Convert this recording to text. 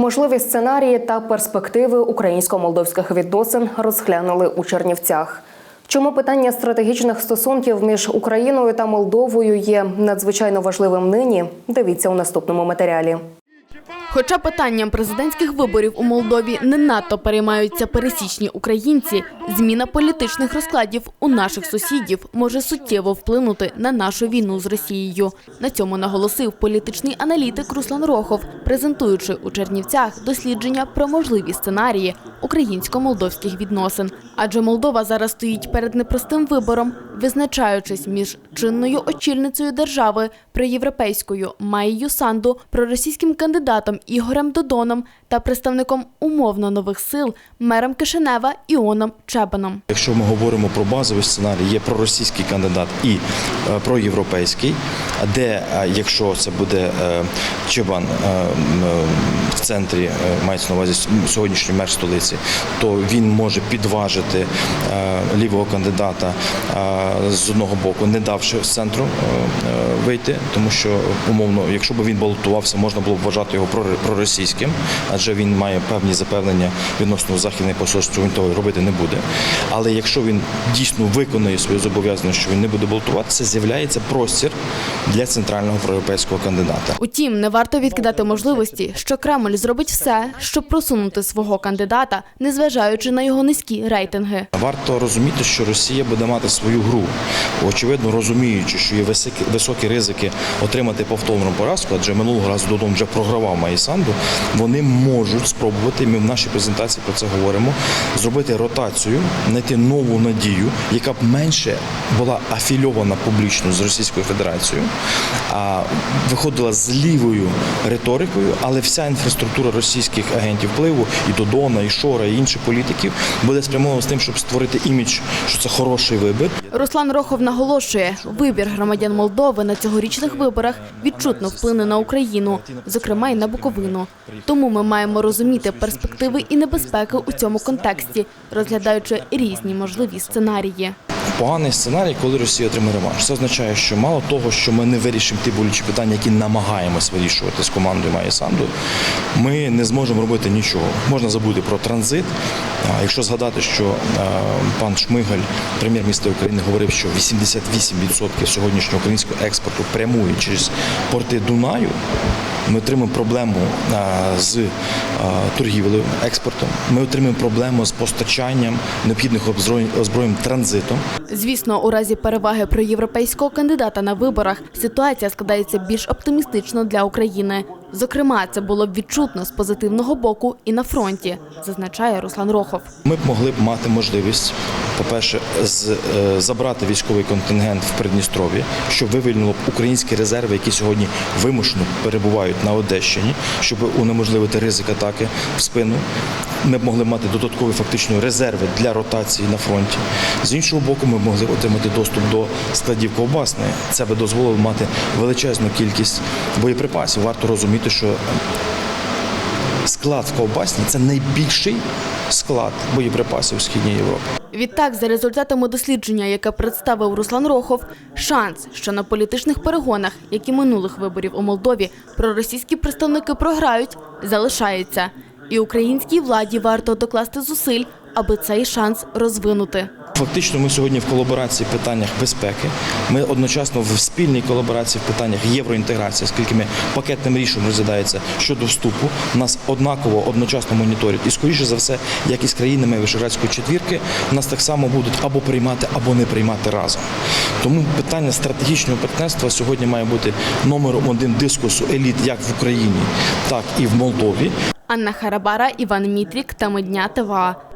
Можливі сценарії та перспективи українсько-молдовських відносин розглянули у Чернівцях. Чому питання стратегічних стосунків між Україною та Молдовою є надзвичайно важливим нині? Дивіться у наступному матеріалі. Хоча питанням президентських виборів у Молдові не надто переймаються пересічні українці, зміна політичних розкладів у наших сусідів може суттєво вплинути на нашу війну з Росією. На цьому наголосив політичний аналітик Руслан Рохов, презентуючи у Чернівцях дослідження про можливі сценарії українсько-молдовських відносин. Адже Молдова зараз стоїть перед непростим вибором, визначаючись між чинною очільницею держави проєвропейською Майєю Санду, проросійським кандидатом Ігорем Додоном та представником умовно нових сил мером Кишинева Іоном Чебаном. Якщо ми говоримо про базовий сценарій, є проросійський кандидат і е, проєвропейський, де е, якщо це буде е, Чебан в центрі, мається на увазі сьогоднішній мер столиці, то він може підважити лівого кандидата з одного боку, не давши з центру е, е, вийти, тому що умовно, якщо б він балотувався, можна було б вважати його проро- проросійським, адже він має певні запевнення відносно західних посольств, він того робити не буде. Але якщо він дійсно виконує своє зобов'язання, що він не буде балотуватися, з'являється простір для центрального проєвропейського кандидата. Утім, не варто відкидати можливості, що Кремль зробить все, щоб просунути свого кандидата, незважаючи на його низькі рейтинги. Варто розуміти, що Росія буде мати свою гру, очевидно розуміючи, що є високі, ризики отримати повторну поразку, адже минулого разу Додон вже програвав Маїсанду. Вони можуть спробувати. Ми в нашій презентації про це говоримо. Зробити ротацію, знайти нову надію, яка б менше була афільована публічно з Російською Федерацією, а виходила з лівою риторикою, але вся інфраструктура російських агентів впливу і Додона, і Шора, і інших політиків буде спрямована з тим, щоб створити імідж, що це хороший вибір. Руслан Рохов наголошує, вибір громадян Молдови на цьогорічних виборах відчутно вплине на Україну, зокрема й на Буковину. Тому ми маємо розуміти перспективи і небезпеки у цьому контексті, розглядаючи різні можливі сценарії. Поганий сценарій, коли Росія отримає реванш. Це означає, що мало того, що ми не вирішимо ті болючі питання, які намагаємось вирішувати з командою Майя Санду, ми не зможемо робити нічого. Можна забути про транзит. Якщо згадати, що пан Шмигаль, прем'єр-міністр України, говорив, що 88% сьогоднішнього українського експорту прямує через порти Дунаю. Ми отримаємо проблему з торгівлею, експортом. Ми отримаємо проблему з постачанням необхідних озброєнь, транзитом. Звісно, у разі переваги проєвропейського кандидата на виборах ситуація складається більш оптимістично для України. Зокрема, це було б відчутно з позитивного боку і на фронті, зазначає Руслан Рохов. Ми б могли б мати можливість, по-перше, е, забрати військовий контингент в Придністров'ї, що вивільнило б українські резерви, які сьогодні вимушено перебувають на Одещині, щоб унеможливити ризик атаки в спину. Ми б могли мати додаткові фактично резерви для ротації на фронті. З іншого боку, ми б могли отримати доступ до складів ковбасної. Це би дозволило мати величезну кількість боєприпасів. Варто розуміти, що склад в ковбасні це найбільший склад боєприпасів у східній Європі. Відтак, за результатами дослідження, яке представив Руслан Рохов, шанс, що на політичних перегонах, як і минулих виборів у Молдові, проросійські представники програють, залишається. І українській владі варто докласти зусиль, аби цей шанс розвинути. Фактично, ми сьогодні в колаборації в питаннях безпеки. Ми одночасно в спільній колаборації в питаннях євроінтеграції, оскільки ми пакетним рішенням розглядається щодо вступу. Нас однаково одночасно моніторять. І скоріше за все, як і з країнами Вишеградської четвірки, нас так само будуть або приймати, або не приймати разом. Тому питання стратегічного партнерства сьогодні має бути номером один дискусу еліт як в Україні, так і в Молдові. Анна Харабара, Іван Мітрік та Медня ТВА.